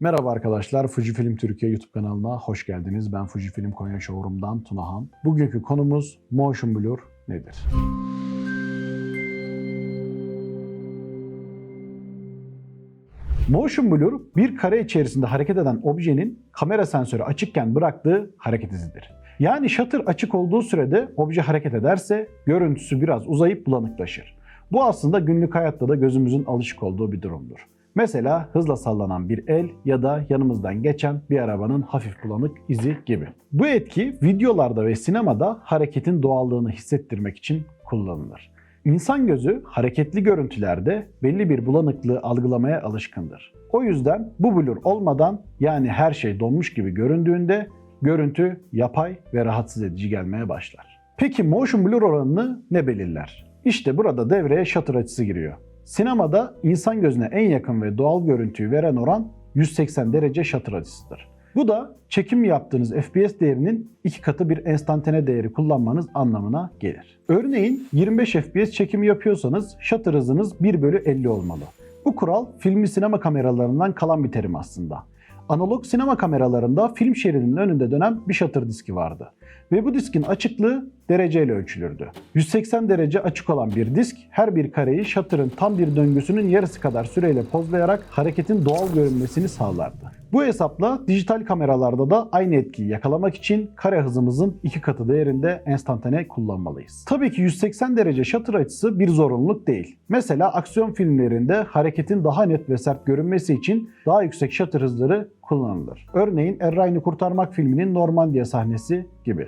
Merhaba arkadaşlar, Fujifilm Türkiye YouTube kanalına hoş geldiniz. Ben Fujifilm Konya Showroom'dan Tunahan. Bugünkü konumuz Motion Blur nedir? Motion Blur, bir kare içerisinde hareket eden objenin kamera sensörü açıkken bıraktığı hareket izidir. Yani shutter açık olduğu sürede obje hareket ederse görüntüsü biraz uzayıp bulanıklaşır. Bu aslında günlük hayatta da gözümüzün alışık olduğu bir durumdur. Mesela hızla sallanan bir el ya da yanımızdan geçen bir arabanın hafif bulanık izi gibi. Bu etki videolarda ve sinemada hareketin doğallığını hissettirmek için kullanılır. İnsan gözü hareketli görüntülerde belli bir bulanıklığı algılamaya alışkındır. O yüzden bu blur olmadan yani her şey donmuş gibi göründüğünde görüntü yapay ve rahatsız edici gelmeye başlar. Peki motion blur oranını ne belirler? İşte burada devreye shutter açısı giriyor. Sinemada insan gözüne en yakın ve doğal görüntüyü veren oran 180 derece shutter açısıdır. Bu da çekim yaptığınız FPS değerinin iki katı bir enstantane değeri kullanmanız anlamına gelir. Örneğin 25 FPS çekimi yapıyorsanız shutter hızınız 1 bölü 50 olmalı. Bu kural filmli sinema kameralarından kalan bir terim aslında. Analog sinema kameralarında film şeridinin önünde dönen bir shutter diski vardı. Ve bu diskin açıklığı dereceyle ölçülürdü. 180 derece açık olan bir disk her bir kareyi shutter'ın tam bir döngüsünün yarısı kadar süreyle pozlayarak hareketin doğal görünmesini sağlardı. Bu hesapla dijital kameralarda da aynı etkiyi yakalamak için kare hızımızın iki katı değerinde enstantane kullanmalıyız. Tabii ki 180 derece shutter açısı bir zorunluluk değil. Mesela aksiyon filmlerinde hareketin daha net ve sert görünmesi için daha yüksek shutter hızları kullanılır. Örneğin Erray'ını Kurtarmak filminin Normandiya sahnesi gibi.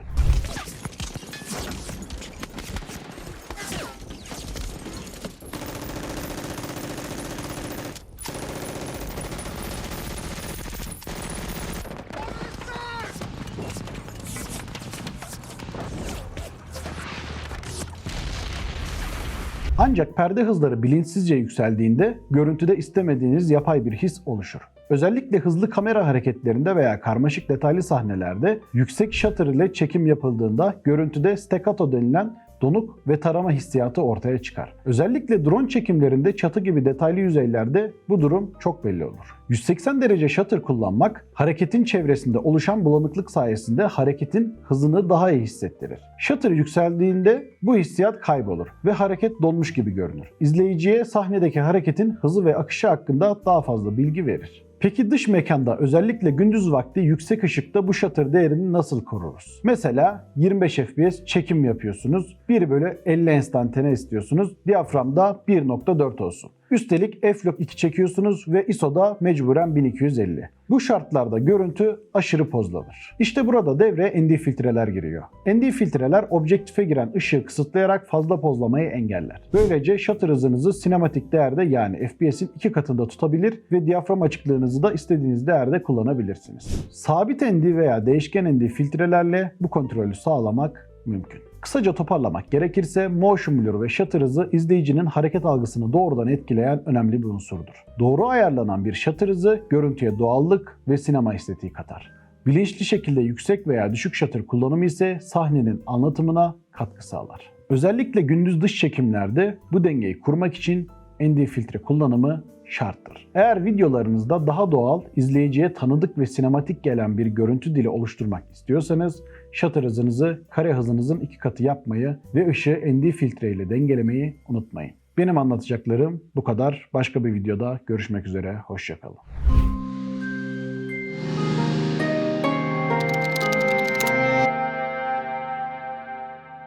Ancak perde hızları bilinçsizce yükseldiğinde görüntüde istemediğiniz yapay bir his oluşur. Özellikle hızlı kamera hareketlerinde veya karmaşık detaylı sahnelerde yüksek shutter ile çekim yapıldığında görüntüde staccato denilen donuk ve tarama hissiyatı ortaya çıkar. Özellikle drone çekimlerinde çatı gibi detaylı yüzeylerde bu durum çok belli olur. 180 derece shutter kullanmak hareketin çevresinde oluşan bulanıklık sayesinde hareketin hızını daha iyi hissettirir. Shutter yükseldiğinde bu hissiyat kaybolur ve hareket donmuş gibi görünür. İzleyiciye sahnedeki hareketin hızı ve akışı hakkında daha fazla bilgi verir. Peki dış mekanda özellikle gündüz vakti yüksek ışıkta bu shutter değerini nasıl koruruz? Mesela 25 FPS çekim yapıyorsunuz. 1 bölü 50 enstantane istiyorsunuz. Diyaframda 1.4 olsun. Üstelik f-log 2 çekiyorsunuz ve ISO'da mecburen 1250. Bu şartlarda görüntü aşırı pozlanır. İşte burada devreye ND filtreler giriyor. ND filtreler objektife giren ışığı kısıtlayarak fazla pozlamayı engeller. Böylece shutter hızınızı sinematik değerde yani FPS'in iki katında tutabilir ve diyafram açıklığınızı da istediğiniz değerde kullanabilirsiniz. Sabit ND veya değişken ND filtrelerle bu kontrolü sağlamak mümkün. Kısaca toparlamak gerekirse motion blur ve shutter hızı izleyicinin hareket algısını doğrudan etkileyen önemli bir unsurdur. Doğru ayarlanan bir shutter hızı görüntüye doğallık ve sinema estetiği katar. Bilinçli şekilde yüksek veya düşük shutter kullanımı ise sahnenin anlatımına katkı sağlar. Özellikle gündüz dış çekimlerde bu dengeyi kurmak için ND filtre kullanımı şarttır. Eğer videolarınızda daha doğal, izleyiciye tanıdık ve sinematik gelen bir görüntü dili oluşturmak istiyorsanız shutter hızınızı kare hızınızın iki katı yapmayı ve ışığı ND filtre ile dengelemeyi unutmayın. Benim anlatacaklarım bu kadar. Başka bir videoda görüşmek üzere. Hoşçakalın.